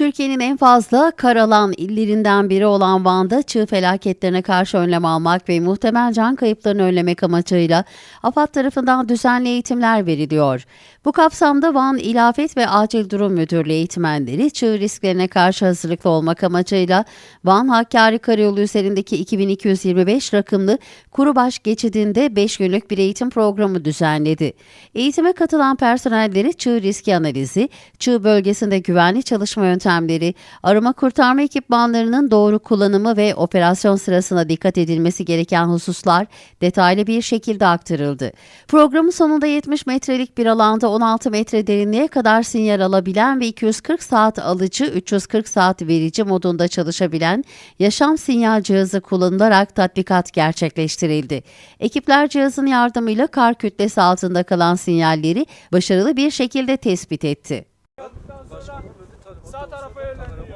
Türkiye'nin en fazla kar alan illerinden biri olan Van'da çığ felaketlerine karşı önlem almak ve muhtemel can kayıplarını önlemek amacıyla AFAD tarafından düzenli eğitimler veriliyor. Bu kapsamda Van İlafet ve Acil Durum Müdürlüğü eğitmenleri çığ risklerine karşı hazırlıklı olmak amacıyla Van Hakkari Karayolu üzerindeki 2225 rakımlı Kurubaş geçidinde 5 günlük bir eğitim programı düzenledi. Eğitime katılan personelleri çığ riski analizi, çığ bölgesinde güvenli çalışma yöntemleri, arama kurtarma ekipmanlarının doğru kullanımı ve operasyon sırasında dikkat edilmesi gereken hususlar detaylı bir şekilde aktarıldı. Programın sonunda 70 metrelik bir alanda 16 metre derinliğe kadar sinyal alabilen ve 240 saat alıcı, 340 saat verici modunda çalışabilen yaşam sinyal cihazı kullanılarak tatbikat gerçekleştirildi. Ekipler cihazın yardımıyla kar kütlesi altında kalan sinyalleri başarılı bir şekilde tespit etti. Sonra sağ tarafa yönlendiriyor.